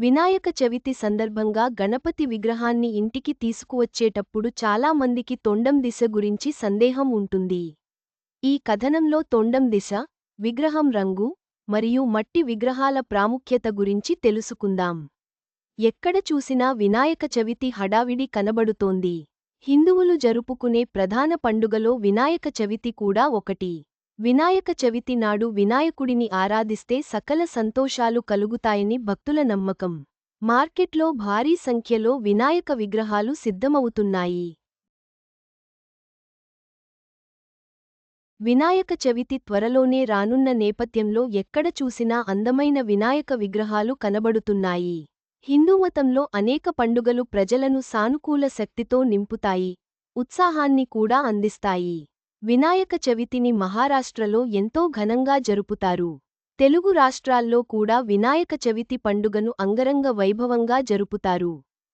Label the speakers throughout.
Speaker 1: వినాయక చవితి సందర్భంగా గణపతి విగ్రహాన్ని ఇంటికి తీసుకువచ్చేటప్పుడు చాలా మందికి తొండం దిశ గురించి సందేహం ఉంటుంది. ఈ కథనంలో తొండం దిశ విగ్రహం రంగు మరియు మట్టి విగ్రహాల ప్రాముఖ్యత గురించి తెలుసుకుందాం. ఎక్కడ చూసినా వినాయక చవితి హడావిడి కనబడుతోంది. హిందువులు జరుపుకునే ప్రధాన పండుగలో వినాయక చవితి కూడా ఒకటి. వినాయక చవితి నాడు వినాయకుడిని ఆరాధిస్తే సకల సంతోషాలు కలుగుతాయని భక్తుల నమ్మకం. మార్కెట్లో భారీ సంఖ్యలో వినాయక విగ్రహాలు సిద్ధమవుతున్నాయి. వినాయక చవితి త్వరలోనే రానున్న నేపథ్యంలో ఎక్కడ చూసినా అందమైన వినాయక విగ్రహాలు కనబడుతున్నాయి. హిందూమతంలో అనేక పండుగలు ప్రజలను సానుకూల శక్తితో నింపుతాయి. ఉత్సాహాన్ని కూడా అందిస్తాయి. వినాయక చవితిని మహారాష్ట్రలో ఎంతో ఘనంగా జరుపుతారు. తెలుగు రాష్ట్రాల్లో కూడా వినాయక చవితి పండుగను అంగరంగ వైభవంగా జరుపుతారు.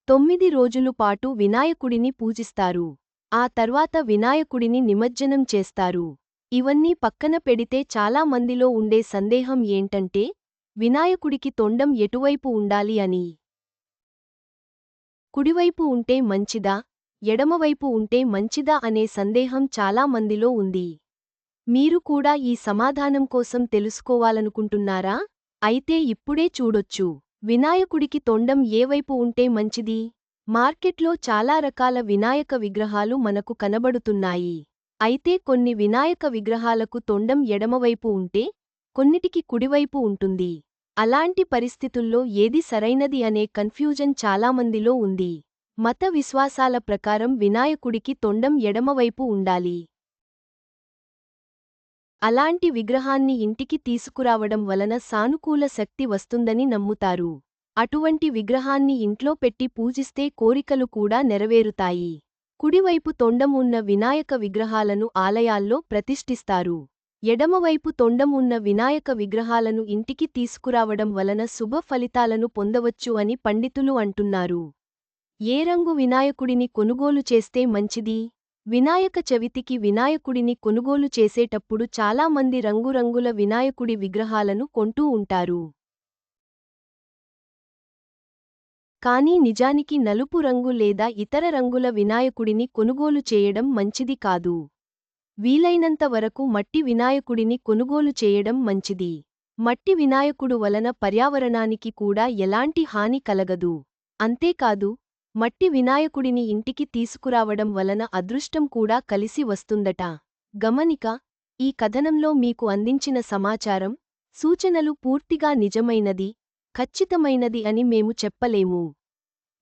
Speaker 1: తొమ్మిది రోజులు పాటు వినాయకుడిని పూజిస్తారు. ఆ తర్వాత వినాయకుడిని నిమజ్జనం చేస్తారు. ఇవన్నీ పక్కన పెడితే చాలా మందిలో ఉండే సందేహం ఏంటంటే వినాయకుడికి తొండం ఎటువైపు ఉండాలి అని. కుడివైపు ఉంటే మంచిదా? ఎడమవైపు ఉంటే మంచిదా అనే సందేహం చాలా మందిలో ఉంది. మీరు కూడా ఈ సమాధానం కోసం తెలుసుకోవాలనుకుంటున్నారా? అయితే ఇప్పుడే చూడొచ్చు. వినాయకుడికి తొండం ఏవైపు ఉంటే మంచిది? మార్కెట్లో చాలా రకాల వినాయక విగ్రహాలు మనకు కనబడుతున్నాయి. అయితే కొన్ని వినాయక విగ్రహాలకు తొండం ఎడమవైపు ఉంటే కొన్నిటికి కుడివైపు ఉంటుంది. అలాంటి పరిస్థితుల్లో ఏది సరైనది అనే కన్ఫ్యూజన్ చాలామందిలో ఉంది. మత విశ్వాసాల ప్రకారం వినాయకుడికి తొండం ఎడమవైపు ఉండాలి. అలాంటి విగ్రహాన్ని ఇంటికి తీసుకురావడం వలన సానుకూల శక్తి వస్తుందని నమ్ముతారు. అటువంటి విగ్రహాన్ని ఇంట్లో పెట్టి పూజిస్తే కోరికలు కూడా నెరవేరుతాయి. కుడివైపు తొండం ఉన్న వినాయక విగ్రహాలను ఆలయాల్లో ప్రతిష్ఠిస్తారు. ఎడమవైపు తొండం ఉన్న వినాయక విగ్రహాలను ఇంటికి తీసుకురావడం వలన శుభ ఫలితాలను పొందవచ్చు అని పండితులు అంటున్నారు. ఏ రంగు వినాయకుడిని కొనుగోలు చేస్తే మంచిది? వినాయక చవితికి వినాయకుడిని కొనుగోలు చేసేటప్పుడు చాలామంది రంగురంగుల వినాయకుడి విగ్రహాలను కొంటూ ఉంటారు. కానీ నిజానికి నలుపు రంగు లేదా ఇతర రంగుల వినాయకుడిని కొనుగోలు చేయడం మంచిది కాదు. వీలైనంత వరకు మట్టి వినాయకుడిని కొనుగోలు చేయడం మంచిది. మట్టి వినాయకుడు వలన పర్యావరణానికి కూడా ఎలాంటి హాని కలగదు. అంతేకాదు మట్టి వినాయకుడిని ఇంటికి తీసుకురావడం వలన అదృష్టం కూడా కలిసి వస్తుందట. గమనిక ఈ కథనంలో మీకు అందించిన సమాచారం సూచనలు పూర్తిగా నిజమైనది ఖచ్చితమైనది అని మేము చెప్పలేము.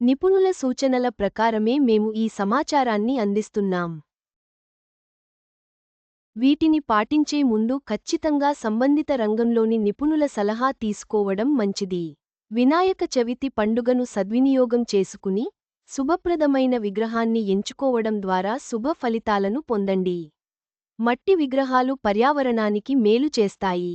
Speaker 1: నిపుణుల సూచనల ప్రకారమే మేము ఈ సమాచారాన్ని అందిస్తున్నాం. వీటిని పాటించే ముందు ఖచ్చితంగా సంబంధిత రంగంలోని నిపుణుల సలహా తీసుకోవడం మంచిది. వినాయక చవితి పండుగను సద్వినియోగం చేసుకుని శుభప్రదమైన విగ్రహాన్ని ఎంచుకోవడం ద్వారా శుభ ఫలితాలను పొందండి. మట్టి విగ్రహాలు పర్యావరణానికి మేలు చేస్తాయి.